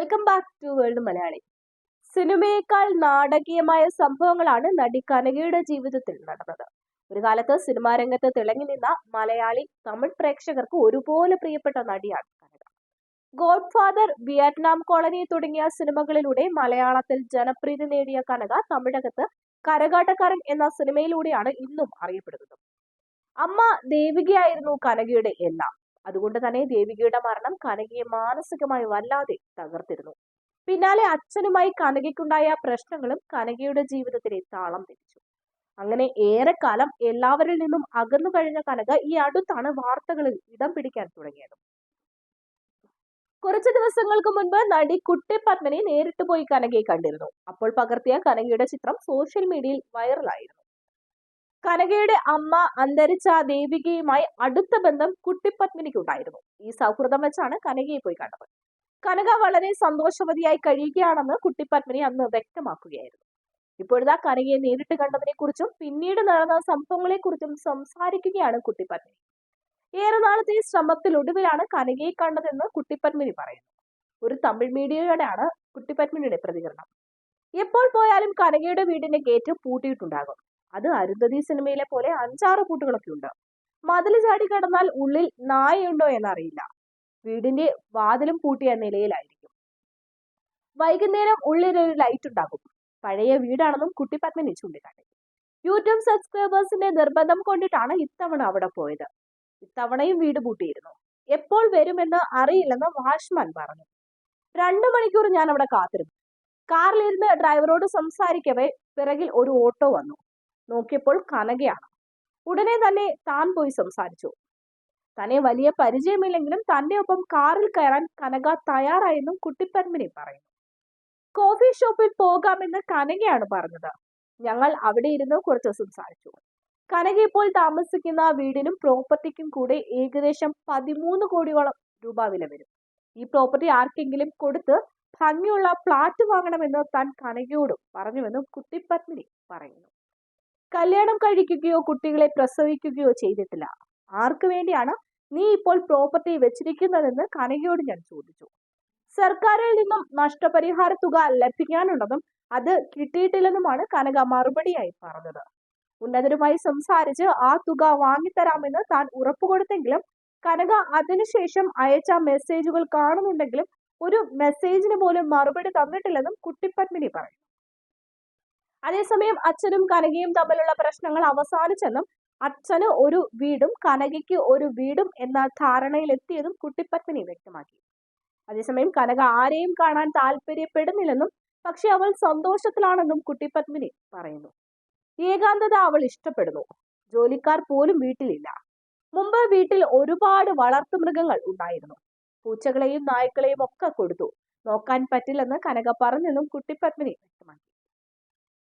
Welcome back to world Malayali സിനിമയേക്കാൾ നാടകീയമായ സംഭവങ്ങളാണ് നടി കനകയുടെ ജീവിതത്തിൽ നടന്നത്. ഒരു കാലത്ത് സിനിമാ രംഗത്ത് തിളങ്ങി നിന്ന മലയാളി തമിഴ് പ്രേക്ഷകർക്ക് ഒരുപോലെ പ്രിയപ്പെട്ട നടിയാണ് Kanaka. God father Vietnam colony തുടങ്ങിയ സിനിമകളിലൂടെ മലയാളത്തിൽ ജനപ്രീതി നേടിയ കനക തമിഴകത്ത് കരകാട്ടക്കാരൻ എന്ന സിനിമയിലൂടെയാണ് ഇന്നും അറിയപ്പെടുന്നത്. അമ്മ ദേവികയായിരുന്നു കനകയുടെ എല്ലാം. അതുകൊണ്ട് തന്നെ ദേവികയുടെ മരണം കനകയെ മാനസികമായി വല്ലാതെ തകർത്തിരുന്നു. പിന്നാലെ അച്ഛനുമായി കനകയ്ക്കുണ്ടായ പ്രശ്നങ്ങളും കനകയുടെ ജീവിതത്തിലെ താളം തെറ്റിച്ചു. അങ്ങനെ ഏറെക്കാലം എല്ലാവരിൽ നിന്നും അകന്നു കഴിഞ്ഞ കനക ഈ അടുത്താണ് വാർത്തകളിൽ ഇടം പിടിക്കാൻ തുടങ്ങിയത്. കുറച്ച് ദിവസങ്ങൾക്ക് മുൻപ് നടി കുട്ടി പത്മനെ നേരിട്ട് പോയി കനകയെ കണ്ടിരുന്നു. അപ്പോൾ പകർത്തിയ കനകയുടെ ചിത്രം സോഷ്യൽ മീഡിയയിൽ വൈറലായിരുന്നു. കനകയുടെ അമ്മ അന്തരിച്ച ദേവികയുമായി അടുത്ത ബന്ധം കുട്ടിപ്പത്മിനിക്കുണ്ടായിരുന്നു ഈ സൗഹൃദം വെച്ചാണ് കനകയെ പോയി കണ്ടത്. കനക വളരെ സന്തോഷവതിയായി കഴിയുകയാണെന്ന് കുട്ടിപ്പത്മിനി അന്ന് വ്യക്തമാക്കുകയായിരുന്നു. ഇപ്പോഴത്തെ കനകയെ നേരിട്ട് കണ്ടതിനെ കുറിച്ചും പിന്നീട് നടന്ന സംഭവങ്ങളെ കുറിച്ചും സംസാരിക്കുകയാണ് കുട്ടിപ്പത്മിനി. ഏറെ നാളത്തെ ശ്രമത്തിലൊടുവിലാണ് കനകയെ കണ്ടതെന്ന് കുട്ടിപ്പത്മിനി പറയുന്നു. ഒരു തമിഴ് മീഡിയയോടാണ് കുട്ടിപ്പത്മിനിയുടെ പ്രതികരണം. എപ്പോൾ പോയാലും കനകയുടെ വീടിന്റെ ഗേറ്റ് പൂട്ടിയിട്ടുണ്ടാകും. അത് അരുന്ധതി സിനിമയിലെ പോലെ അഞ്ചാറ് പൂട്ടുകളൊക്കെ ഉണ്ട് മതിൽ ചാടി കടന്നാൽ ഉള്ളിൽ നായയുണ്ടോ എന്നറിയില്ല. വീടിന്റെ വാതിലും പൂട്ടിയ നിലയിലായിരിക്കും. വൈകുന്നേരം ഉള്ളിലൊരു ലൈറ്റ് ഉണ്ടാകും. പഴയ വീടാണെന്നും കുട്ടി പത്മിനി ചൂണ്ടിക്കാട്ടി. യൂട്യൂബ് സബ്സ്ക്രൈബേഴ്സിന്റെ നിർബന്ധം കൊണ്ടിട്ടാണ് ഇത്തവണ അവിടെ പോയത്. ഇത്തവണയും വീട് പൂട്ടിയിരുന്നു. എപ്പോൾ വരുമെന്ന് അറിയില്ലെന്ന് വാഷ്മാൻ പറഞ്ഞു. രണ്ടു മണിക്കൂർ ഞാൻ അവിടെ കാത്തിരുന്നു. കാറിലിരുന്ന് ഡ്രൈവറോട് സംസാരിക്കവേ പിറകിൽ ഒരു ഓട്ടോ വന്നു. നോക്കിയപ്പോൾ കനകയാണ്. ഉടനെ തന്നെ താൻ പോയി സംസാരിച്ചു. തന്നെ വലിയ പരിചയമില്ലെങ്കിലും തന്റെ ഒപ്പം കാറിൽ കയറാൻ കനക തയ്യാറായെന്നും കുട്ടിപ്പരമ്പിനി പറയുന്നു. കോഫി ഷോപ്പിൽ പോകാമെന്ന് കനകയാണ് പറഞ്ഞത്. ഞങ്ങൾ അവിടെ ഇരുന്ന് കുറച്ച് സംസാരിച്ചു. കനക ഇപ്പോൾ താമസിക്കുന്ന വീടിനും പ്രോപ്പർട്ടിക്കും കൂടെ ഏകദേശം പതിമൂന്ന് കോടിയോളം രൂപ വില വരും. ഈ പ്രോപ്പർട്ടി ആർക്കെങ്കിലും കൊടുത്ത് ഭംഗിയുള്ള ഫ്ലാറ്റ് വാങ്ങണമെന്ന് താൻ കനകയോടും പറഞ്ഞുവെന്നും കുട്ടിപ്പത്മിനി പറയുന്നു. കല്യാണം കഴിക്കുകയോ കുട്ടികളെ പ്രസവിക്കുകയോ ചെയ്തിട്ടില്ല. ആർക്കു വേണ്ടിയാണ് നീ ഇപ്പോൾ പ്രോപ്പർട്ടി വെച്ചിരിക്കുന്നതെന്ന് കനകയോട് ഞാൻ ചോദിച്ചു. സർക്കാരിൽ നിന്നും നഷ്ടപരിഹാര തുക ലഭിക്കാനുള്ളതും അത് കിട്ടിയിട്ടില്ലെന്നുമാണ് കനക മറുപടിയായി പറഞ്ഞത്. ഉന്നതരുമായി സംസാരിച്ച് ആ തുക വാങ്ങിത്തരാമെന്ന് താൻ ഉറപ്പുകൊടുത്തെങ്കിലും കനക അതിനുശേഷം അയച്ച മെസ്സേജുകൾ കാണുന്നുണ്ടെങ്കിലും ഒരു മെസ്സേജിന് പോലും മറുപടി തന്നിട്ടില്ലെന്നും കുട്ടിപ്പത്മിനി പറഞ്ഞു അതേസമയം അച്ഛനും കനകയും തമ്മിലുള്ള പ്രശ്നങ്ങൾ അവസാനിച്ചെന്നും അച്ഛന് ഒരു വീടും കനകയ്ക്ക് ഒരു വീടും എന്ന ധാരണയിലെത്തിയതും കുട്ടിപ്പത്മിനി വ്യക്തമാക്കി. അതേസമയം കനക ആരെയും കാണാൻ താല്പര്യപ്പെടുന്നില്ലെന്നും പക്ഷെ അവൾ സന്തോഷത്തിലാണെന്നും കുട്ടിപ്പത്മിനി പറയുന്നു. ഏകാന്തത അവൾ ഇഷ്ടപ്പെടുന്നു. ജോലിക്കാർ പോലും വീട്ടിലില്ല. മുമ്പ് വീട്ടിൽ ഒരുപാട് വളർത്തുമൃഗങ്ങൾ ഉണ്ടായിരുന്നു. പൂച്ചകളെയും നായ്ക്കളെയും ഒക്കെ കൊടുത്തു. നോക്കാൻ പറ്റില്ലെന്ന് കനക പറഞ്ഞെന്നും കുട്ടിപ്പത്മിനി വ്യക്തമാക്കി.